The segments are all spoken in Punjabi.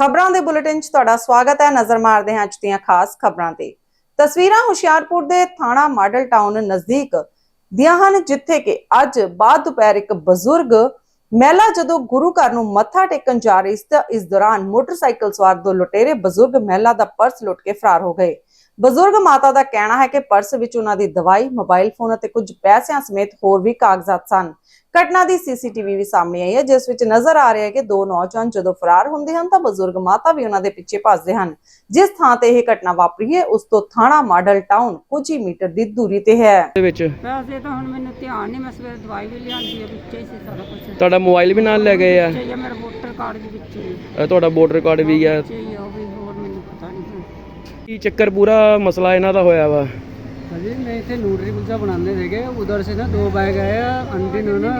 ਖਬਰਾਂ ਦੇ ਬੁਲੇਟਿਨ 'ਚ ਤੁਹਾਡਾ ਸਵਾਗਤ ਹੈ। ਨਜ਼ਰ ਮਾਰਦੇ ਹਾਂ ਅੱਜ ਦੀਆਂ ਖਾਸ ਖਬਰਾਂ ਤੇ। ਤਸਵੀਰਾਂ ਹੁਸ਼ਿਆਰਪੁਰ ਦੇ ਥਾਣਾ ਮਾਡਲ ਟਾਊਨ ਨਜ਼ਦੀਕ ਦੀਆਂ ਹਨ, ਜਿੱਥੇ ਕਿ ਅੱਜ ਬਾਅਦ ਦੁਪਹਿਰ ਇੱਕ ਬਜ਼ੁਰਗ ਮਹਿਲਾ ਜਦੋਂ ਗੁਰੂ ਘਰ ਨੂੰ ਮੱਥਾ ਟੇਕਣ ਜਾ ਰਹੀ ਸੀ ਤਾਂ ਇਸ ਦੌਰਾਨ ਮੋਟਰਸਾਈਕਲ ਸਵਾਰ ਦੋ ਲੁਟੇਰੇ ਬਜ਼ੁਰਗ ਮਹਿਲਾ ਦਾ ਪਰਸ ਲੁੱਟ ਕੇ ਫਰਾਰ ਹੋ ਗਏ। ਬਜ਼ੁਰਗ ਮਾਤਾ ਦਾ ਕਹਿਣਾ ਹੈ ਕਿ ਪਰਸ ਵਿੱਚ ਉਹਨਾਂ ਦੀ ਦਵਾਈ, ਮੋਬਾਈਲ ਫੋਨ ਅਤੇ ਕੁਝ ਪੈਸਿਆਂ ਸਮੇਤ ਹੋਰ ਵੀ ਕਾਗਜ਼ਾਤ ਸਨ। ਘਟਨਾ ਦੀ ਸੀਸੀਟੀਵੀ ਵੀ ਸਾਹਮਣੇ ਆਈ ਹੈ ਜਿਸ ਵਿੱਚ ਨਜ਼ਰ ਆ ਰਿਹਾ ਹੈ ਕਿ ਦੋ ਨੌਜਵਾਨ ਜਦੋਂ ਫਰਾਰ ਹੁੰਦੇ ਹਨ ਤਾਂ ਬਜ਼ੁਰਗ ਮਾਤਾ ਵੀ ਉਹਨਾਂ ਦੇ ਪਿੱਛੇ ਭੱਜਦੇ ਹਨ। ਜਿਸ ਥਾਂ ਤੇ ਇਹ ਘਟਨਾ ਵਾਪਰੀ ਹੈ ਉਸ ਤੋਂ ਥਾਣਾ ਮਾਡਲ ਟਾਊਨ ਕੁਝ ਹੀ ਮੀਟਰ ਦੀ ਦੂਰੀ ਤੇ ਹੈ। ਦੇ ਵਿੱਚ ਵੈਸੇ ਤਾਂ ਹੁਣ ਮੈਨੂੰ ਧਿਆਨ ਨਹੀਂ ਮੈਂ ਸਵੇਰੇ ਦਵਾਈ ਵੀ ਲਿਆਂਦੀ ਹੈ ਵਿੱਚੇ ਹੀ ਸੀ ਸਾਰਾ ਕੁਝ ਤੁਹਾਡਾ ਮੋਬਾਈਲ ਵੀ ਨਾਲ ਲੈ ਗਏ ਆ? ਵਿੱਚੇ ਹੀ ਆ, ਮੇਰਾ ਵੋਟਰ ਕਾਰਡ ਵੀ ਵਿੱਚੇ ਹੀ ਅ, ਤੁਹਾਡਾ ਵੋਟਰ ਕਾਰਡ ਵੀ ਆ ਵਿੱਚੇ ਹੀ ਆ, ਉਹ ਵੀ ਹੋਰ ਮੈਨੂੰ ਪਤਾ ਨਹੀਂ। ਕੀ ਚੱਕਰ ਪੂਰਾ ਮਸਲਾ ਇਹਨਾਂ ਦਾ ਹੋਇਆ ਵਾ? अजी मैं इतने नूडरी कुलचा बनाने थे उधर से ना दो बैग आए आंटी ने ना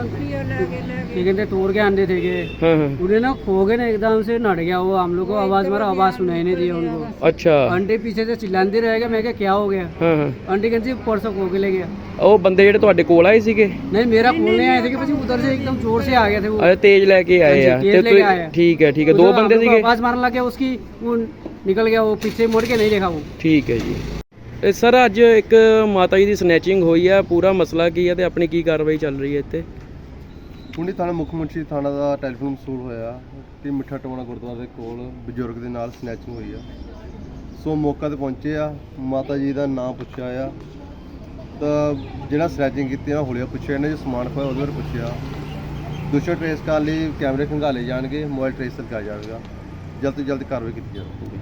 क्या कहते तोड़ के आंदे थे के ਹਾਂ ਹਾਂ उन्हें ना खो गए ना एकदम से नट गया वो हम लोग को आवाज मारा आवाज सुनाई नहीं दी उनको ਅੱਛਾ आंटी पीछे से चिल्लाते रह गए मैं क्या क्या हो गया ਹਾਂ ਹਾਂ आंटी कहती परसों खो के ले गया ਉਹ ਬੰਦੇ ਜਿਹੜੇ ਤੁਹਾਡੇ ਕੋਲ ਆਏ ਸੀਗੇ नहीं मेरा खोलने आए थे कि પછી उधर से एकदम जोर से आ गए थे वो ਅਰੇ ਤੇਜ਼ ਲੈ ਕੇ ਆਏ ਆ ਹਾਂਜੀ, ਤੇਜ਼ ਲੈ ਕੇ ਆਏ ਆ। ਠੀਕ ਹੈ ਠੀਕ ਹੈ ਦੋ उधर हम ਬੰਦੇ लोग को ਸੀਗੇ आवाज मारने लग गया उसकी वो निकल गया वो पीछे मुड़ के नहीं देखा वो ਠੀਕ ਹੈ ਜੀ ਇਹ ਸਰ ਅੱਜ ਇੱਕ ਮਾਤਾ ਜੀ ਦੀ ਸਨੈਚਿੰਗ ਹੋਈ ਆ। ਪੂਰਾ ਮਸਲਾ ਕੀ ਹੈ ਤੇ ਆਪਣੀ ਕੀ ਕਾਰਵਾਈ ਚੱਲ ਰਹੀ ਹੈ ਇੱਥੇ? ਪੁੰਡੀ ਥਾਣਾ ਮੁੱਖ ਮੰਤਰੀ ਥਾਣਾ ਦਾ ਟੈਲੀਫੋਨ ਵਸੂਲ ਹੋਇਆ ਕਿ ਮਿੱਠਾ ਟੋਣਾ ਗੁਰਦੁਆਰੇ ਦੇ ਕੋਲ ਬਜ਼ੁਰਗ ਦੇ ਨਾਲ ਸਨੈਚਿੰਗ ਹੋਈ ਆ। ਸੋ ਮੌਕਾ ਤੇ ਪਹੁੰਚੇ ਆ। ਮਾਤਾ ਜੀ ਦਾ ਨਾਮ ਪੁੱਛਿਆ ਆ। ਤਾਂ ਜਿਹੜਾ ਸਨੈਚਿੰਗ ਕੀਤੀ ਆ ਹੁਲੀਆ ਪੁੱਛਿਆ। ਇਹਨੇ ਜੋ ਸਮਾਨ ਖੋਇਆ ਉਹਦੇ ਬਾਰੇ ਪੁੱਛਿਆ। ਦੂਸਰਾ ਟ੍ਰੇਸ ਕਰਨ ਲਈ ਕੈਮਰੇ ਖੰਗਾਲੇ ਜਾਣਗੇ ਮੋਬਾਈਲ ਟ੍ਰੇਸ ਕਰ ਜਾਵੇਗਾ ਜਲਦ ਤੋਂ ਜਲਦ ਕਾਰਵਾਈ ਕੀਤੀ ਜਾਵੇਗੀ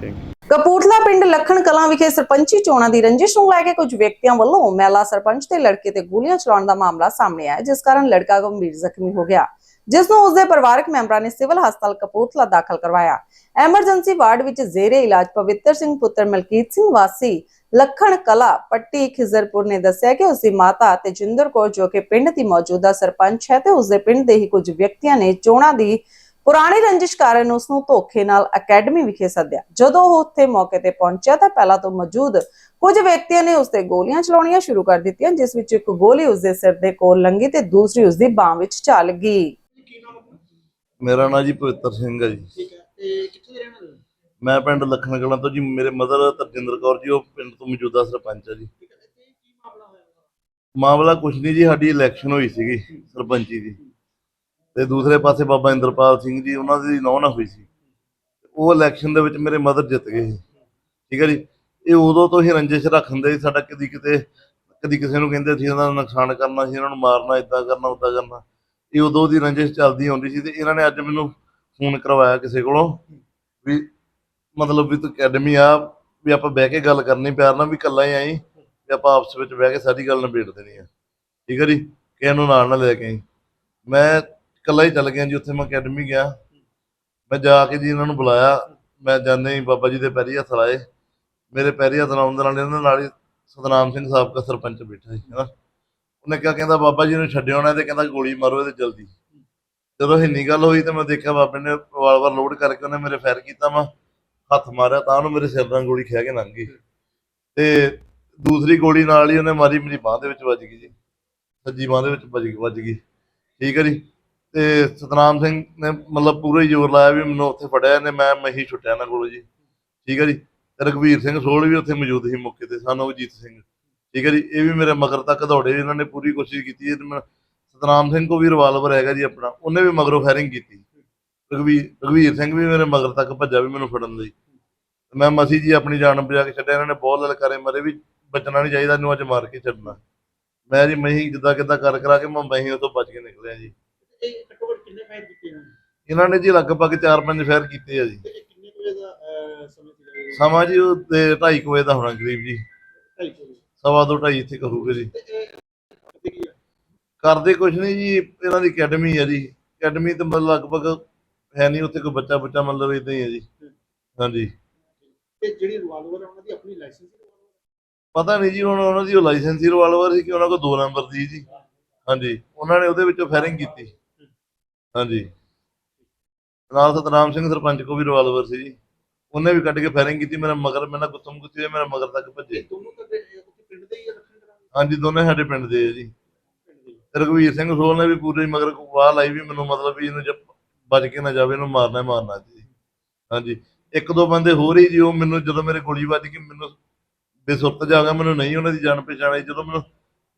ਥੈਂਕ ਕਪੂਰਥਲਾ ਪਿੰਡ ਲੱਖਣ ਕਲਾਂ ਵਿਖੇ ਸਰਪੰਚੀ ਚੋਣਾਂ ਦੀ ਰੰਜਿਸ਼ ਨੂੰ ਲੈ ਕੇ ਕੁਝ ਵਿਅਕਤੀਆਂ ਵੱਲੋਂ ਮਹਿਲਾ ਸਰਪੰਚ ਤੇ ਲੜਕੇ ਤੇ ਗੋਲੀਆਂ ਚਲਾਉਣ ਦਾ ਮਾਮਲਾ ਸਾਹਮਣੇ ਆਇਆ, ਜਿਸ ਕਾਰਨ ਲੜਕਾ ਗੰਭੀਰ ਜ਼ਖਮੀ ਹੋ ਗਿਆ। ਜਿਸ ਨੂੰ ਉਸਦੇ ਪਰਿਵਾਰਕ ਮੈਂਬਰਾਂ ਨੇ ਸਿਵਲ ਹਸਪਤਾਲ ਕਪੂਰਥਲਾ ਦਾਖਲ ਕਰਵਾਇਆ। ਐਮਰਜੈਂਸੀ ਵਾਰਡ ਵਿੱਚ ਜ਼ੇਰੇ ਇਲਾਜ ਪਵਿੱਤਰ ਸਿੰਘ ਪੁੱਤਰ ਮਲਕੀਤ ਸਿੰਘ ਵਾਸੀ ਲੱਖਣ ਕਲਾ ਪੱਟੀ ਖਿਜ਼ਰਪੁਰ ਨੇ ਦੱਸਿਆ ਕਿ ਉਸਦੀ ਮਾਤਾ ਤੇਜਿੰਦਰ ਕੌਰ ਜੋ ਕਿ ਪਿੰਡ ਦੀ ਮੌਜੂਦਾ ਸਰਪੰਚ ਹੈ ਤੇ ਉਸਦੇ ਪਿੰਡ ਦੇ ਹੀ ਕੁਝ ਵਿਅਕਤੀਆਂ ਨੇ ਚੋਣਾਂ ਦੀ ਪੁਰਾਣੀ ਰੰਜਿਸ਼ ਕਾਰਨ ਉਸ ਨੂੰ ਧੋਖੇ ਨਾਲ ਅਕੈਡਮੀ ਵਿਖੇ ਸੱਦਿਆ। ਜਦੋਂ ਉਹ ਉੱਥੇ ਮੌਕੇ ਤੇ ਪਹੁੰਚਿਆ ਤਾਂ ਪਹਿਲਾਂ ਤੋਂ ਮੌਜੂਦ ਕੁਝ ਵਿਅਕਤੀਆਂ ਨੇ ਉਸ ਤੇ ਗੋਲੀਆਂ ਚਲਾਉਣੀਆਂ ਸ਼ੁਰੂ ਕਰ ਦਿੱਤੀਆਂ ਜਿਸ ਵਿੱਚ ਇੱਕ ਗੋਲੀ ਉਸ ਦੇ ਸਿਰ ਦੇ ਕੋਲ ਲੰਗੀ ਤੇ ਦੂਸਰੀ ਉਸ ਦੀ ਬਾਹ ਵਿੱਚ ਚੱਲ ਗਈ। ਮੇਰਾ ਨਾਂ ਜੀ ਪਵਿੱਤਰ ਸਿੰਘ ਹੈ ਜੀ। ਠੀਕ ਹੈ ਤੇ ਕਿੱਥੇ ਦੇ ਰਹਿਣ ਵਾਲੇ ਮੈਂ ਪਿੰਡ ਲੱਖਣ ਕਲਾਂ ਤੋਂ ਜੀ ਮੇਰੇ ਮਦਰ ਤਰਜਿੰਦਰ ਕੌਰ ਜੀ ਉਹ ਪਿੰਡ ਤੋਂ ਮੌਜੂਦਾ ਸਰਪੰਚ ਹੈ ਜੀ ਮਾਮਲਾ ਕੁਛ ਨਹੀਂ ਜੀ ਸਾਡੀ ਇਲੈਕਸ਼ਨ ਹੋਈ ਸੀਗੀ ਸਰਪੰਚੀ ਦੀ। ਤੇ ਦੂਸਰੇ ਪਾਸੇ ਬਾਬਾ ਇੰਦਰਪਾਲ ਸਿੰਘ ਜੀ, ਉਹਨਾਂ ਦੀ ਨੌਂ ਨਾ ਹੋਈ ਸੀ। ਉਹ ਇਲੈਕਸ਼ਨ ਦੇ ਵਿੱਚ ਮੇਰੇ ਮਦਰ ਜਿੱਤ ਗਏ ਸੀ। ਠੀਕ ਹੈ ਜੀ? ਇਹ ਉਦੋਂ ਤੋਂ ਹੀ ਰੰਜਿਸ਼ ਰੱਖਦੇ ਸੀ ਸਾਡਾ ਕਦੀ ਕਿਤੇ, ਕਦੀ ਕਿਸੇ ਨੂੰ ਕਹਿੰਦੇ ਸੀ ਇਹਨਾਂ ਦਾ ਨੁਕਸਾਨ ਕਰਨਾ ਸੀ, ਇਹਨਾਂ ਨੂੰ ਮਾਰਨਾ ਇਦਾਂ ਕਰਨਾ ਉਦਾਂ ਕਰਨਾ। ਇਹ ਉਦੋਂ ਦੀ ਰੰਜਿਸ਼ ਚੱਲਦੀ ਆਉਂਦੀ ਸੀ ਤੇ ਇਹਨਾਂ ਨੇ ਅੱਜ ਮੈਨੂੰ ਫੋਨ ਕਰਵਾਇਆ ਕਿਸੇ ਕੋਲੋਂ ਵੀ ਮਤਲਬ ਵੀ ਤੂੰ ਅਕੈਡਮੀ ਆ, ਵੀ ਆਪਾਂ ਬਹਿ ਕੇ ਗੱਲ ਕਰਨੀ, ਪਿਆਰ ਨਾਲ ਵੀ ਇਕੱਲਾ ਹੀ ਆਈ, ਵੀ ਆਪਾਂ ਆਪਸ ਵਿੱਚ ਬਹਿ ਕੇ ਸਾਰੀ ਗੱਲ ਨਿਬੇੜ ਦੇਣੀ ਆ। ਠੀਕ ਹੈ ਜੀ? ਕਿਸੇ ਨੂੰ ਨਾਲ ਨਾ ਲੈ ਕੇ ਆਈ। ਮੈਂ ਇਕੱਲਾ ਹੀ ਚੱਲ ਗਿਆ ਜੀ, ਉੱਥੇ ਮੈਂ ਅਕੈਡਮੀ ਗਿਆ। ਮੈਂ ਜਾ ਕੇ ਜੀ ਇਹਨਾਂ ਨੂੰ ਬੁਲਾਇਆ। ਮੈਂ ਜਾਂਦੇ ਹੀ ਬਾਬਾ ਜੀ ਦੇ ਪੈਰੀ ਹੱਥ ਲਾਏ। ਮੇਰੇ ਪੈਰੀ ਹੱਥ ਲਾਉਣ ਦੇ ਨਾਲ ਇਹਨਾਂ ਨਾਲ ਹੀ ਸਤਨਾਮ ਸਿੰਘ ਸਾਬਕਾ ਸਰਪੰਚ ਬੈਠਾ ਸੀ, ਹਨਾ। ਉਹਨੇ ਕਿਹਾ, ਕਹਿੰਦਾ, ਬਾਬਾ ਜੀ ਨੂੰ ਛੱਡਿਓ ਨਾ ਤੇ ਕਹਿੰਦਾ ਗੋਲੀ ਮਾਰੋ ਇਹਦੇ ਜਲਦੀ। ਜਦੋਂ ਇੰਨੀ ਗੱਲ ਹੋਈ ਤੇ ਮੈਂ ਦੇਖਿਆ ਬਾਬੇ ਨੇ ਰਿਵਾਲਵਰ ਲੋਡ ਕਰਕੇ ਉਹਨੇ ਮੇਰੇ ਫਾਇਰ ਕੀਤਾ, ਮੈਂ ਹੱਥ ਮਾਰਿਆ ਤਾਂ ਉਹਨੂੰ ਮੇਰੇ ਸਿਰ ਨਾਲ ਗੋਲੀ ਖਿਆ ਕੇ ਲੰਘ ਗਈ। ਤੇ ਦੂਸਰੀ ਗੋਲੀ ਨਾਲ ਹੀ ਉਹਨੇ ਮਾਰੀ, ਮੇਰੀ ਬਾਹ ਦੇ ਵਿੱਚ ਵੱਜ ਗਈ ਜੀ। ਸੱਜੀ ਬਾਹ ਦੇ ਵਿੱਚ ਵੱਜ ਵੱਜ ਗਈ। ਠੀਕ ਹੈ ਜੀ। ਤੇ ਸਤਨਾਮ ਸਿੰਘ ਨੇ ਮਤਲਬ ਪੂਰਾ ਹੀ ਜ਼ੋਰ ਲਾਇਆ ਵੀ ਮੈਨੂੰ ਉੱਥੇ ਫੜਿਆ ਇਹਨੇ, ਮੈਂ ਮਹੀ ਛੁੱਟਿਆ ਇਹਨਾਂ ਕੋਲੋਂ ਜੀ। ਠੀਕ ਹੈ ਜੀ? ਤੇ ਰਘਵੀਰ ਸਿੰਘ ਸੋਲ ਵੀ ਉੱਥੇ ਮੌਜੂਦ ਸੀ ਮੌਕੇ ਤੇ, ਸਾਨੂੰ ਅਜੀਤ ਸਿੰਘ। ਠੀਕ ਹੈ ਜੀ? ਇਹ ਵੀ ਮੇਰੇ ਮਗਰ ਤੱਕ ਦੌੜੇ ਇਹਨਾਂ ਨੇ ਪੂਰੀ ਕੋਸ਼ਿਸ਼ ਕੀਤੀ। ਹੈ ਮੈਂ ਸਤਨਾਮ ਸਿੰਘ ਕੋ ਵੀ ਰਿਵਾਲਵਰ ਹੈਗਾ ਜੀ ਆਪਣਾ, ਉਹਨੇ ਵੀ ਮਗਰੋਂ ਫਾਇਰਿੰਗ ਕੀਤੀ। ਰਘਵੀਰ ਰਘਵੀਰ ਸਿੰਘ ਵੀ ਮੇਰੇ ਮਗਰ ਤੱਕ ਭੱਜਾ ਵੀ ਮੈਨੂੰ ਫੜਨ ਲਈ। ਮੈਂ ਮਸੀ ਜੀ ਆਪਣੀ ਜਾਨ ਬਚਾ ਕੇ ਛੱਡਿਆ, ਇਹਨਾਂ ਨੇ ਬਹੁਤ ਲਲਕਾਰੇ ਮਾਰੇ ਵੀ ਬਚਣਾ ਨਹੀਂ ਚਾਹੀਦਾ, ਇਹਨੂੰ ਅੱਜ ਮਾਰ ਕੇ ਛੱਡਣਾ। ਮੈਂ ਜੀ ਮਹੀ ਜਿੱਦਾਂ ਕਿੱਦਾਂ ਕਰ ਕਰਾ ਕੇ ਮੈਂ ਮਹੀ ਉਤੋਂ ਬਚ ਕੇ ਨਿਕਲਿਆ ਜੀ। ਇਹ ਘੱਟੋ ਘੱਟ ਕਿੰਨੇ ਫਾਇਰ ਕੀਤੇ ਇਹਨਾਂ ਨੇ? ਇਹਨਾਂ ਨੇ ਜੀ ਲਗਭਗ 4-5 ਫਾਇਰ ਕੀਤੇ ਆ ਜੀ। ਤੇ ਇਹ ਕਿੰਨੇ ਕੁ ਵਜੇ ਦਾ ਅਹ, ਸਮੇਂ ਸੀ ਸਮਾਂ ਜੀ ਉਹ ਤੇ 2:30 ਵਜੇ ਦਾ ਹੋਣਾ ਕਰੀਬ ਜੀ। ਢਾਈ ਕੁ ਵਜੇ। ਸਵਾ ਦੋ ਢਾਈ ਇੱਥੇ ਕਰੂਗੇ ਜੀ। ਤੇ ਇਹ ਕਰਦੇ ਕੀ ਆ? ਕਰਦੇ ਕੁਛ ਨਹੀਂ ਜੀ ਇਹਨਾਂ ਦੀ ਅਕੈਡਮੀ ਹੈ ਜੀ। ਅਕੈਡਮੀ ਤੇ ਮਤਲਬ ਲਗਭਗ ਹੈ ਨਹੀਂ ਉੱਥੇ ਕੋਈ ਬੱਚਾ ਬੱਚਾ ਮਤਲਬ ਇਦਾਂ ਹੀ ਹੈ ਜੀ। ਹਾਂਜੀ। ਤੇ ਜਿਹੜੀ ਰਿਵਾਲਵਰ ਹੈ ਉਹਨਾਂ ਦੀ ਆਪਣੀ ਲਾਇਸੈਂਸ ਪਤਾ ਨਹੀਂ ਜੀ ਹੁਣ ਉਹਨਾਂ ਦੀ ਉਹ ਲਾਇਸੈਂਸੀ ਰਿਵਾਲਵਰ ਸੀ ਕਿ ਉਹਨਾਂ ਕੋਲ ਦੋ ਨੰਬਰ ਦੀ ਜੀ। ਹਾਂਜੀ। ਉਹਨਾਂ ਨੇ ਉਹਦੇ ਵਿੱਚੋਂ ਫਾਇਰਿੰਗ ਕੀਤੀ। ਹਾਂਜੀ। ਨਾਲ ਸਤਨਾਮ ਸਿੰਘ ਸਰਪੰਚ ਕੋ ਵੀ ਰਿਵਾਲਵਰ ਸੀ ਜੀ। ਉਹਨੇ ਵੀ ਕੱਢ ਕੇ ਫਾਇਰਿੰਗ ਕੀਤੀ ਮੇਰਾ ਮਗਰ ਮੇਰਾ ਗੁੱਤਮ ਗੁੱਤੀ ਹੋਏ ਮੇਰਾ ਮਗਰ ਤੱਕ ਭੱਜੇ। ਦੋਨੋਂ ਤਾਂ ਦੇ- ਉੱਥੇ ਪਿੰਡ ਦੇ ਹੀ ਆ ਰੱਖਣ ਕਰਾਂਗੇ ਹਾਂਜੀ ਦੋਨੇ ਸਾਡੇ ਪਿੰਡ ਦੇ ਆ ਜੀ। ਪਿੰਡ ਦੇ ਹੀ। ਰਘਵੀਰ ਸਿੰਘ ਸੋਲ ਨੇ ਵੀ ਪੂਰੇ ਮਗਰ ਵਾਹ ਲਾਈ ਵੀ ਮੈਨੂੰ ਮਤਲਬ ਵੀ ਇਹਨੂੰ ਜਦ ਬਚ ਕੇ ਨਾ ਜਾਵੇ ਇਹਨੂੰ ਮਾਰਨਾ ਹੀ ਮਾਰਨਾ ਜੀ। ਹਾਂਜੀ। ਇੱਕ ਦੋ ਬੰਦੇ ਹੋਰ ਹੀ ਜੀ ਉਹ ਮੈਨੂੰ ਜਦੋਂ ਮੇਰੇ ਗੋਲੀ ਵੱਜ ਗਈ ਮੈਨੂੰ ਬੇਸੁਰਤ ਜਾ ਗਿਆ ਮੈਨੂੰ ਨਹੀਂ ਉਹਨਾਂ ਦੀ ਜਾਣ ਪਛਾਣ ਆਈ। ਜਦੋਂ ਮੈਨੂੰ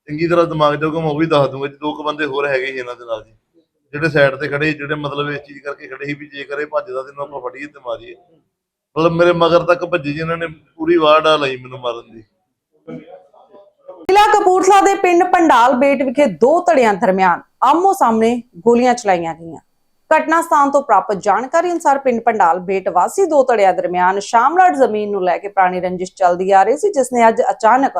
ਚੰਗੀ ਤਰ੍ਹਾਂ ਦਿਮਾਗ ਜਾਊਗਾ ਮੈਂ ਉਹ ਵੀ ਦੱਸ ਦੂੰਗਾ ਜੀ ਦੋ ਕੁ ਬੰਦੇ ਹੋਰ ਹੈਗੇ ਸੀ ਇਹਨਾਂ ਦੇ ਨਾਲ ਜੀ। ਜਿਹੜੇ ਸਾਈਡ ਤੇ ਖੜੇ ਜਿਹੜੇ ਮਤਲਬ ਇਸ ਚੀਜ਼ ਕਰਕੇ ਖੜੇ ਸੀ ਵੀ ਜੇ ਕਰੇ ਭੱਜਦਾ ਤੇ ਆਪਾਂ ਫੜੀਏ ਤੇ ਮਾਰੀਏ। ਮਤਲਬ ਮੇਰੇ ਮਗਰ ਤੱਕ ਭੱਜੀ ਜੀ, ਇਹਨਾਂ ਨੇ ਪੂਰੀ ਵਾਰ ਡਾ ਲਈ ਮੈਨੂੰ ਮਾਰਨ ਦੀ। ਜ਼ਿਲ੍ਹਾ ਕਪੂਰਥਲਾ ਦੇ ਪਿੰਡ ਪੰਡਾਲ ਬੇਟ ਵਿਖੇ ਦੋ ਧੜਿਆਂ ਦਰਮਿਆਨ ਆਮੋ ਸਾਹਮਣੇ ਗੋਲੀਆਂ ਚਲਾਈਆਂ ਗਈਆਂ। ਘਟਨਾ ਸਥਾਨ ਤੋਂ ਪ੍ਰਾਪਤ ਜਾਣਕਾਰੀ ਅਨੁਸਾਰ ਪਿੰਡ ਪੰਡਾਲ ਬੇਟ ਵਾਸੀ ਦੋ ਧੜਿਆਂ ਦਰਮਿਆਨ ਸ਼ਾਮਲਾਟ ਜ਼ਮੀਨ ਨੂੰ ਲੈ ਕੇ ਪੁਰਾਣੀ ਰੰਜਿਸ਼ ਚੱਲਦੀ ਆ ਰਹੀ ਸੀ, ਜਿਸ ਨੇ ਅੱਜ ਅਚਾਨਕ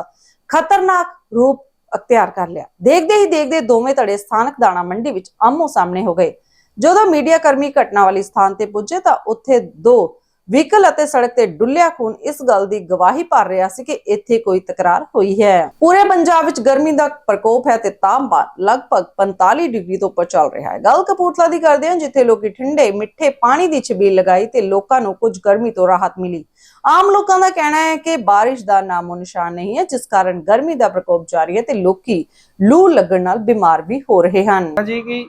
ਖਤਰਨਾਕ ਰੂਪ ਅਖਤਿਆਰ ਕਰ ਲਿਆ। ਦੇਖਦੇ ਹੀ ਦੇਖਦੇ ਦੋਵੇਂ ਧੜੇ ਸਥਾਨਕ ਦਾਣਾ ਮੰਡੀ ਵਿੱਚ ਆਮੋ ਸਾਹਮਣੇ ਹੋ ਗਏ। ਜਦੋਂ ਮੀਡੀਆ ਕਰਮੀ ਘਟਨਾ ਵਾਲੀ ਸਥਾਨ ਤੇ ਪੁੱਜੇ ਤਾਂ ਉੱਥੇ ਦੋ ਵਹੀਕਲ ਅਤੇ ਸੜਕ ਤੇ ਡੁੱਲਿਆ ਖੂਨ ਇਸ ਗੱਲ ਦੀ ਗਵਾਹੀ ਭਰ ਰਿਹਾ ਸੀ ਕਿ ਇੱਥੇ ਕੋਈ ਤਕਰਾਰ ਹੋਈ ਹੈ। ਪੂਰੇ ਪੰਜਾਬ ਵਿੱਚ ਗਰਮੀ ਦਾ ਪ੍ਰਕੋਪ ਹੈ ਤੇ ਤਾਪਮਾਨ ਲਗਭਗ 45 ਡਿਗਰੀ ਤੋਂ ਉੱਪਰ ਚੱਲ ਰਿਹਾ ਹੈ। ਗੱਲ ਕਪੂਰਥਲਾ ਦੀ ਕਰਦੇ ਹਾਂ, ਜਿੱਥੇ ਲੋਕੀ ਠੰਡੇ, ਮਿੱਠੇ ਪਾਣੀ ਦੀ ਛਬੀਲ ਲਗਾਈ ਤੇ ਲੋਕਾਂ ਨੂੰ ਕੁਝ ਗਰਮੀ ਤੋਂ ਰਾਹਤ ਮਿਲੀ। ਆਮ ਲੋਕਾਂ ਦਾ ਕਹਿਣਾ ਹੈ ਕਿ ਬਾਰਿਸ਼ ਦਾ ਨਾਮੋ ਨਿਸ਼ਾਨ ਨਹੀਂ ਹੈ, ਜਿਸ ਕਾਰਨ ਗਰਮੀ ਦਾ ਪ੍ਰਕੋਪ ਜਾਰੀ ਹੈ ਤੇ ਲੋਕੀ ਲੂ ਲੱਗਣ ਨਾਲ ਬਿਮਾਰ ਵੀ ਹੋ ਰਹੇ ਹਨ। ਜੀ ਕਿ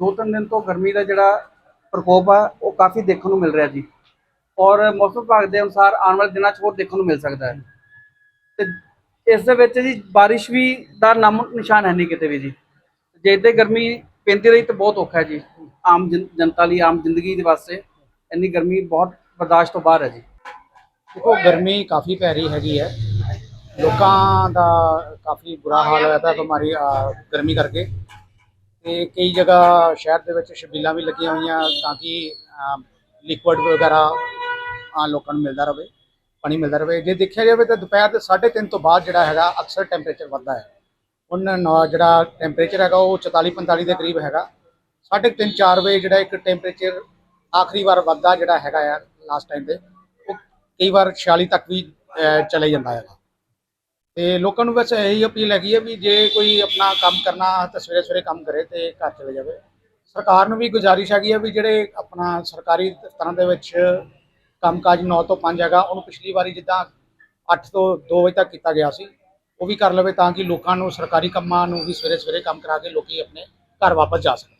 ਦੋ ਤਿੰਨ ਦਿਨ ਤੋਂ ਗਰਮੀ ਦਾ ਜਿਹੜਾ ਪ੍ਰਕੋਪ ਆ, ਉਹ ਕਾਫੀ ਦੇਖਣ ਨੂੰ ਮਿਲ ਰਿਹਾ ਜੀ। ਔਰ ਮੌਸਮ ਵਿਭਾਗ ਦੇ ਅਨੁਸਾਰ ਆਉਣ ਵਾਲੇ ਦਿਨਾਂ 'ਚ ਹੋਰ ਦੇਖਣ ਨੂੰ ਮਿਲ ਸਕਦਾ ਹੈ। ਤੇ ਇਸ ਦੇ ਵਿੱਚ ਜੀ ਬਾਰਿਸ਼ ਵੀ ਦਾ ਨਾਮ ਨਿਸ਼ਾਨ ਹੈ ਨਹੀਂ ਕਿਤੇ ਵੀ ਜੀ। ਜੇ ਤੇ ਗਰਮੀ ਪੈਂਦੀ ਰਹੀ ਤਾਂ ਬਹੁਤ ਔਖਾ ਹੈ ਜੀ। ਆਮ ਜਨ- ਜਨਤਾ ਲਈ ਆਮ ਜ਼ਿੰਦਗੀ ਦੇ ਵਾਸਤੇ ਇੰਨੀ ਗਰਮੀ ਬਹੁਤ ਬਰਦਾਸ਼ਤ ਤੋਂ ਬਾਹਰ ਹੈ ਜੀ। ਦੇਖੋ, ਗਰਮੀ ਕਾਫੀ ਪੈ ਰਹੀ ਹੈਗੀ ਹੈ। ਲੋਕਾਂ ਦਾ ਕਾਫੀ ਬੁਰਾ ਹਾਲ ਹੋਇਆ ਤਾਂ ਬਿਮਾਰੀ ਗਰਮੀ ਕਰਕੇ। ਤੇ ਕਈ ਜਗ੍ਹਾ ਸ਼ਹਿਰ ਦੇ ਵਿੱਚ ਛਬੀਲਾਂ ਵੀ ਲੱਗੀਆਂ ਹੋਈਆਂ ਤਾਂ ਕਿ ਲਿਕੁਇਡ ਵਗੈਰਾ ਆ ਲੋਕਾਂ ਨੂੰ ਮਿਲਦਾ ਰਹੇ ਪਾਣੀ ਮਿਲਦਾ ਰਹੇ ਜੇ ਦੇਖਿਆ ਜਾਵੇ ਤਾਂ ਦੁਪਹਿਰ ਦੇ 3:30 ਤੋਂ ਬਾਅਦ ਜਿਹੜਾ ਹੈਗਾ ਅਕਸਰ ਟੈਂਪਰੇਚਰ ਵੱਧਦਾ ਹੈ। ਹੁਣ ਨੌ- ਜਿਹੜਾ ਟੈਂਪਰੇਚਰ ਹੈਗਾ ਉਹ 44 45 ਦੇ ਕਰੀਬ ਹੈਗਾ। 3:30 4 ਵਜੇ ਜਿਹੜਾ ਇੱਕ ਟੈਂਪਰੇਚਰ ਆਖਰੀ ਵਾਰ ਵੱਧਦਾ ਜਿਹੜਾ ਹੈਗਾ ਆ ਲਾਸਟ ਟਾਈਮ ਤੇ, ਉਹ ਕਈ ਵਾਰ 46 ਤੱਕ ਵੀ ਚਲੇ ਜਾਂਦਾ ਹੈਗਾ। ਤੇ ਲੋਕਾਂ ਨੂੰ ਬਸ ਇਹੀ ਅਪੀਲ ਹੈਗੀ ਹੈ ਵੀ ਜੇ ਕੋਈ ਆਪਣਾ ਕੰਮ ਕਰਨਾ ਤਾਂ ਸਵੇਰੇ ਸਵੇਰੇ ਕੰਮ ਕਰੇ ਤੇ ਘਰ ਚਲੇ ਜਾਵੇ। ਸਰਕਾਰ ਨੂੰ ਵੀ ਗੁਜ਼ਾਰਿਸ਼ ਹੈਗੀ ਹੈ ਵੀ ਜਿਹੜੇ ਆਪਣਾ ਸਰਕਾਰੀ ਦਫ਼ਤਰਾਂ ਦੇ ਵਿੱਚ ਕੰਮਕਾਜ 9 ਤੋਂ 5 ਹੈਗਾ ਉਹਨੂੰ ਪਿਛਲੀ ਵਾਰੀ ਜਿੱਦਾਂ 8 ਤੋਂ 2 ਵਜੇ ਤੱਕ ਕੀਤਾ ਗਿਆ ਸੀ ਉਹ ਵੀ ਕਰ ਲਵੇ ਤਾਂ ਕਿ ਲੋਕਾਂ ਨੂੰ ਸਰਕਾਰੀ ਕੰਮਾਂ ਨੂੰ ਵੀ ਸਵੇਰੇ ਸਵੇਰੇ ਕੰਮ ਕਰਾ ਕੇ ਲੋਕੀ ਆਪਣੇ ਘਰ ਵਾਪਸ ਜਾ ਸਕਣ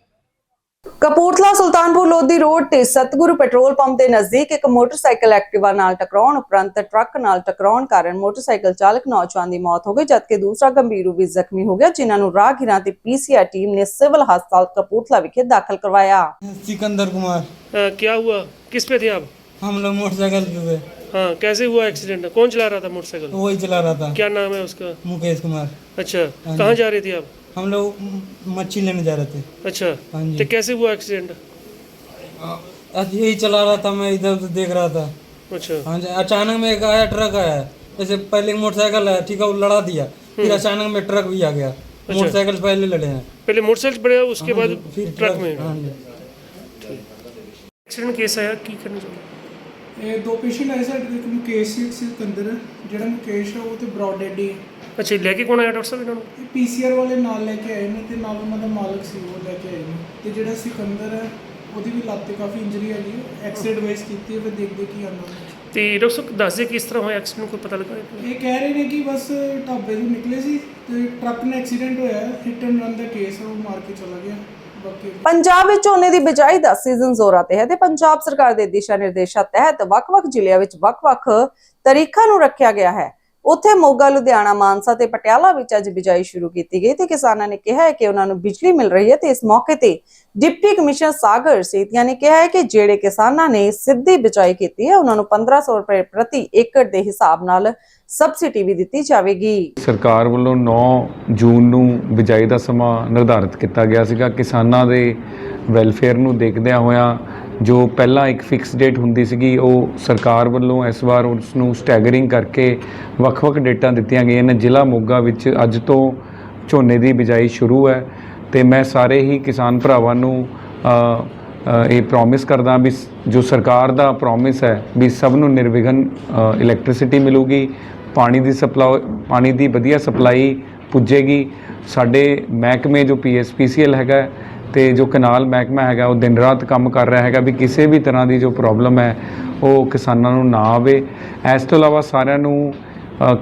ਕਪੂਰਥਲਾ ਸੁਲਤਾਨਪੁਰ ਲੋਧੀ ਰੋਡ ਤੇ ਸਤਗੁਰੂ ਪੈਟਰੋਲ ਪੰਪ ਦੇ ਨਜ਼ਦੀਕ ਇੱਕ ਮੋਟਰਸਾਈਕਲ ਐਕਟਿਵਾ ਨਾਲ ਟਕਰਾਉਣ ਉਪਰੰਤ ਟਰੱਕ ਨਾਲ ਟਕਰਾਉਣ ਕਾਰਨ ਮੋਟਰਸਾਈਕਲ ਚਾਲਕ ਨੌਜਵਾਨ ਦੀ ਮੌਤ ਹੋ ਗਈ ਜਦਕਿ ਦੂਸਰਾ ਗੰਭੀਰ ਰੂਪ ਵਿੱਚ ਜ਼ਖਮੀ ਹੋ ਗਿਆ ਜਿਨ੍ਹਾਂ ਨੂੰ ਰਾਹਗੀਰਾਂ ਤੇ ਪੀਸੀਆਰ ਟੀਮ ਨੇ ਸਿਵਲ ਹਸਪਤਾਲ ਕਪੂਰਥਲਾ ਵਿਖੇ ਦਾਖਲ ਕਰਵਾਇਆ सिकंदर कुमार हाँ, क्या हुआ किस पे थे आप हम लोग मोटरसाइकिल पे थे हाँ कैसे हुआ एक्सीडेंट कौन चला रहा था मोटरसाइकिल? वही चला रहा था। क्या नाम है उसका? मुकेश कुमार। अच्छा हाँ कहाँ जा रहे थे आप? हम लोग मच्छी लेने जा रहे थे। अच्छा हाँ जी। तो कैसे हुआ एक्सीडेंट यही चला रहा था मैं इधर उधर देख रहा था। अच्छा। हाँ जी अचानक में एक आया ट्रक आया। जैसे पहले मोटरसाइकिल आया ठीक है वो लड़ा दिया। फिर अचानक में ट्रक भी आ गया। मोटरसाइकिल पहले लड़े हैं। पहले मोटरसाइकिल बढ़िया उसके बाद हाँ, फिर ट्रक में। हाँ एक्सीडेंट केस आया की करना चाहिए ਇਹ ਦੋ ਪੇਸ਼ੈਂਟ ਆਏ ਸਾਡੇ ਇੱਕ ਮੁਕੇਸ਼ ਸੀ ਇੱਕ ਸਿਕੰਦਰ। ਜਿਹੜਾ ਮੁਕੇਸ਼ ਆ ਉਹ ਤੇ ਬ੍ਰੌਡ ਡੈਡ ਹੈ ਅੱਛਾ ਲੈ ਕੇ ਕੌਣ ਆਇਆ ਡਾਕਟਰ ਸਾਹਿਬ ਇਹਨਾਂ ਨੂੰ? ਇਹ ਪੀਸੀਆਰ ਵਾਲੇ ਨਾਲ ਲੈ ਕੇ ਆਏ ਨੇ ਤੇ ਨਾਲ ਉਹਨਾਂ ਦਾ ਮਾਲਕ ਸੀ ਉਹ ਲੈ ਕੇ ਆਏ ਨੇ। ਤੇ ਜਿਹੜਾ ਸਿਕੰਦਰ ਹੈ ਉਹਦੀ ਵੀ ਲੱਤ ਤੇ ਕਾਫੀ ਇੰਜਰੀ ਹੈਗੀ ਹੈ ਐਕਸੀਡੈਂਟ ਵਾਈਸ ਕੀਤੀ ਹੈ ਫਿਰ ਦੇਖਦੇ ਕੀ ਆਉਂਦਾ ਹੈ। ਤੇ ਡਾਕਟਰ ਸਾਹਿਬ ਦੱਸ ਦਿਓ ਕਿਸ ਤਰ੍ਹਾਂ ਹੋਇਆ ਐਕਸੀਡੈਂਟ ਕੋਈ ਪਤਾ ਲੱਗਾ? ਇਹ ਕਹਿ ਰਹੇ ਨੇ ਕਿ ਬਸ ਢਾਬੇ ਤੋਂ ਨਿਕਲੇ ਸੀ ਤੇ ਟਰੱਕ ਨੇ ਐਕਸੀਡੈਂਟ ਹੋਇਆ ਹਿੱਟ ਐਂਡ ਰਨ ਦਾ ਕੇਸ ਉਹ ਮਾਰ ਕੇ ਚਲਾ ਗਿਆ। ਪੰਜਾਬ ਵਿੱਚ ਝੋਨੇ ਦੀ ਬਿਜਾਈ ਦਾ ਸੀਜ਼ਨ ਜ਼ੋਰਾਂ ਤੇ ਹੈ ਤੇ ਪੰਜਾਬ ਸਰਕਾਰ ਦੇ ਦਿਸ਼ਾ ਨਿਰਦੇਸ਼ਾਂ ਤਹਿਤ ਵੱਖ-ਵੱਖ ਜ਼ਿਲ੍ਹਿਆਂ ਵਿੱਚ ਵੱਖ-ਵੱਖ ਤਰੀਕਾਂ ਨੂੰ ਰੱਖਿਆ ਗਿਆ ਹੈ। ਉੱਥੇ ਮੋਗਾ, ਲੁਧਿਆਣਾ, ਮਾਨਸਾ ਤੇ ਪਟਿਆਲਾ ਵਿੱਚ ਅੱਜ ਬਿਜਾਈ ਸ਼ੁਰੂ ਕੀਤੀ ਗਈ ਤੇ ਕਿਸਾਨਾਂ ਨੇ ਕਿਹਾ ਹੈ ਕਿ ਉਹਨਾਂ ਨੂੰ ਬਿਜਲੀ ਮਿਲ ਰਹੀ ਹੈ ਤੇ ਇਸ ਮੌਕੇ ਤੇ ਡਿਪਟੀ ਕਮਿਸ਼ਨਰ ਸਾਗਰ ਸੇਤੀਆ ਨੇ ਕਿਹਾ ਹੈ ਕਿ ਜਿਹੜੇ ਕਿਸਾਨਾਂ ਨੇ ਸਿੱਧੀ ਬਿਜਾਈ ਕੀਤੀ ਹੈ, ਉਹਨਾਂ ਨੂੰ 1500 ਰੁਪਏ ਪ੍ਰਤੀ ਏਕੜ ਦੇ ਹਿਸਾਬ ਨਾਲ ਸਬਸਿਡੀ ਵੀ ਦਿੱਤੀ ਜਾਵੇਗੀ। ਸਰਕਾਰ ਵੱਲੋਂ 9 ਜੂਨ ਨੂੰ ਬਿਜਾਈ ਦਾ ਸਮਾਂ ਨਿਰਧਾਰਿਤ ਕੀਤਾ ਗਿਆ ਸੀਗਾ। ਕਿਸਾਨਾਂ ਦੇ ਵੈਲਫੇਅਰ ਨੂੰ ਦੇਖਦਿਆਂ ਹੋਇਆਂ ਜੋ ਪਹਿਲਾਂ ਇੱਕ ਫਿਕਸ ਡੇਟ ਹੁੰਦੀ ਸੀਗੀ, ਉਹ ਸਰਕਾਰ ਵੱਲੋਂ ਇਸ ਵਾਰ ਉਸ ਨੂੰ ਸਟੈਗਰਿੰਗ ਕਰਕੇ ਵੱਖ-ਵੱਖ ਡੇਟਾਂ ਦਿੱਤੀਆਂ ਗਈਆਂ ਨੇ। ਜ਼ਿਲ੍ਹਾ ਮੋਗਾ ਵਿੱਚ ਅੱਜ ਤੋਂ ਝੋਨੇ ਦੀ ਬਿਜਾਈ ਸ਼ੁਰੂ ਹੈ ਤੇ ਮੈਂ ਸਾਰੇ ਹੀ ਕਿਸਾਨ ਭਰਾਵਾਂ ਨੂੰ ਇਹ ਪ੍ਰੋਮਿਸ ਕਰਦਾ ਵੀ ਜੋ ਸਰਕਾਰ ਦਾ ਪ੍ਰੋਮਿਸ ਹੈ ਵੀ ਸਭ ਨੂੰ ਨਿਰਵਿਘਨ ਇਲੈਕਟ੍ਰਿਸਿਟੀ ਮਿਲੂਗੀ, ਪਾਣੀ ਦੀ ਸਪਲਾਈ ਪਾਣੀ ਦੀ ਵਧੀਆ ਸਪਲਾਈ ਪੁੱਜੇਗੀ। ਸਾਡੇ ਮਹਿਕਮੇ ਜੋ ਪੀਐਸਪੀਸੀਐਲ ਹੈਗਾ ਤੇ ਜੋ ਕਨਾਲ ਮਹਿਕਮਾ ਹੈਗਾ, ਉਹ ਦਿਨ ਰਾਤ ਕੰਮ ਕਰ ਰਿਹਾ ਹੈਗਾ ਵੀ ਕਿਸੇ ਵੀ ਤਰ੍ਹਾਂ ਦੀ ਜੋ ਪ੍ਰੋਬਲਮ ਹੈ, ਉਹ ਕਿਸਾਨਾਂ ਨੂੰ ਨਾ ਆਵੇ। ਇਸ ਤੋਂ ਇਲਾਵਾ ਸਾਰਿਆਂ ਨੂੰ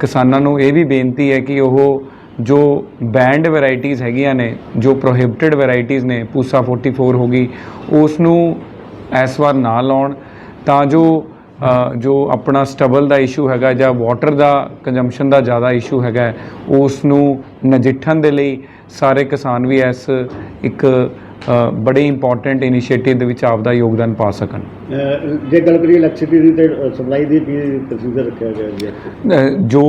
ਕਿਸਾਨਾਂ ਨੂੰ ਇਹ ਵੀ ਬੇਨਤੀ ਹੈ ਕਿ ਉਹ ਜੋ ਬੈਂਡ ਵੈਰਾਈਟੀਆਂ ਹੈਗੀਆਂ ਨੇ, ਜੋ ਪ੍ਰੋਹਿਬਿਟਡ ਵੈਰਾਈਟੀਆਂ ਨੇ, ਪੂਸਾ 44 ਹੋ ਗਈ, ਉਸ ਨੂੰ ਇਸ ਵਾਰ ਨਾ ਲਾਉਣ, ਤਾਂ ਜੋ ਜੋ ਆਪਣਾ ਸਟਬਲ ਦਾ ਇਸ਼ੂ ਹੈਗਾ ਜਾਂ ਵਾਟਰ ਦਾ ਕੰਜ਼ੰਪਸ਼ਨ ਦਾ ਜ਼ਿਆਦਾ ਇਸ਼ੂ ਹੈਗਾ ਉਸ ਨੂੰ ਨਜਿੱਠਣ ਦੇ ਲਈ ਸਾਰੇ ਕਿਸਾਨ ਵੀ ਇਸ ਇੱਕ ਅ, ਬੜੇ ਇੰਪੋਰਟੈਂਟ ਇਨੀਸ਼ੀਏਟਿਵ ਦੇ ਵਿੱਚ ਆਪਦਾ ਯੋਗਦਾਨ ਪਾ ਸਕਣ ਜੇ ਗੱਲ ਕਰੀਏ ਇਲੈਕਟ੍ਰਿਸਿਟੀ ਦੀ ਤੇ ਸਪਲਾਈ ਦੀ ਕੀ ਪ੍ਰੋਸੀਜਰ ਰੱਖਿਆ ਗਿਆ ਜੀ ਅ, ਜੋ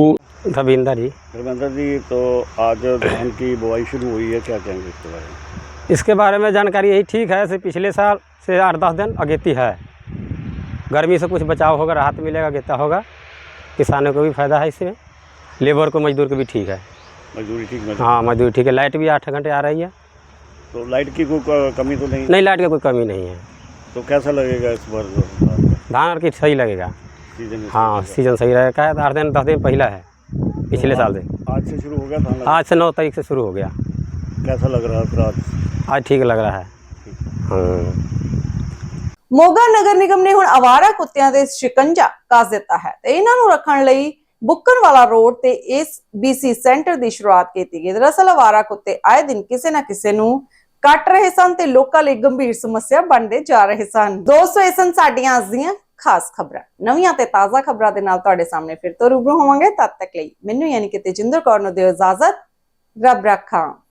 रविंदर जी धर्मेंद्र जी तो आज धान की बुआई शुरू हुई है क्या कहेंगे इसके बारे में इसके बारे में जानकारी यही ठीक है से पिछले साल से आठ दस दिन अगेती है गर्मी से कुछ बचाव होगा राहत मिलेगा गेता होगा। किसानों को भी फ़ायदा है इसमें। लेबर को मजदूर को भी ठीक है। मजदूरी ठीक हाँ मजदूरी ठीक है। लाइट भी आठ घंटे आ रही है। तो लाइट की कोई कमी तो नहीं? नहीं लाइट की कोई कमी नहीं है। तो कैसा लगेगा इस बार? धान और की सही लगेगा। सीज़न हाँ सीज़न सही रहेगा आठ दिन दस दिन पहला है पिछले साल से। आज से शुरू हो गया धान लगा- आज से नौ तारीख से शुरू हो गया। कैसा लग रहा है फिर आज? आज ठीक लग रहा है। हाँ। ਮੋਗਾ ਨਗਰ ਨਿਗਮ ਨੇ ਹੁਣ ਆਵਾਰਾ ਕੁੱਤਿਆਂ ਦੇ ਸ਼ਿਕੰਜਾ ਕੱਸ ਦਿੱਤਾ ਹੈ ਤੇ ਇਹਨਾਂ ਨੂੰ ਰੱਖਣ ਲਈ ਬੁੱਕਰਵਾਲਾ ਰੋਡ ਤੇ ਇਸ ਬੀਸੀ ਸੈਂਟਰ ਦੀ ਸ਼ੁਰੂਆਤ ਕੀਤੀ ਗਈ। ਦਰਅਸਲ ਆਵਾਰਾ ਕੁੱਤੇ ਆਏ ਦਿਨ ਕਿਸੇ ਨਾ ਕਿਸੇ ਨੂੰ ਕੱਟ ਰਹੇ ਸਨ ਤੇ ਲੋਕਾਂ ਲਈ ਗੰਭੀਰ ਸਮੱਸਿਆ ਬਣਦੇ ਜਾ ਰਹੇ ਸਨ। ਦੋਸਤੋ, ਇਹ ਸਨ ਸਾਡੀਆਂ ਅੱਜ ਦੀਆਂ ਖਾਸ ਖਬਰਾਂ। ਨਵੀਆਂ ਤੇ ਤਾਜ਼ਾ ਖਬਰਾਂ ਦੇ ਨਾਲ ਤੁਹਾਡੇ ਸਾਹਮਣੇ ਫਿਰ ਤੋਂ ਰੂਬਰੂ ਹੋਵਾਂਗੇ। ਤਦ ਤੱਕ ਲਈ ਮੈਨੂੰ ਯਾਨੀ ਕਿ ਤੇਜਿੰਦਰ ਕੌਰ ਨੂੰ ਦਿਓ ਇਜਾਜ਼ਤ। ਰੱਬ ਰੱਖਾਂ।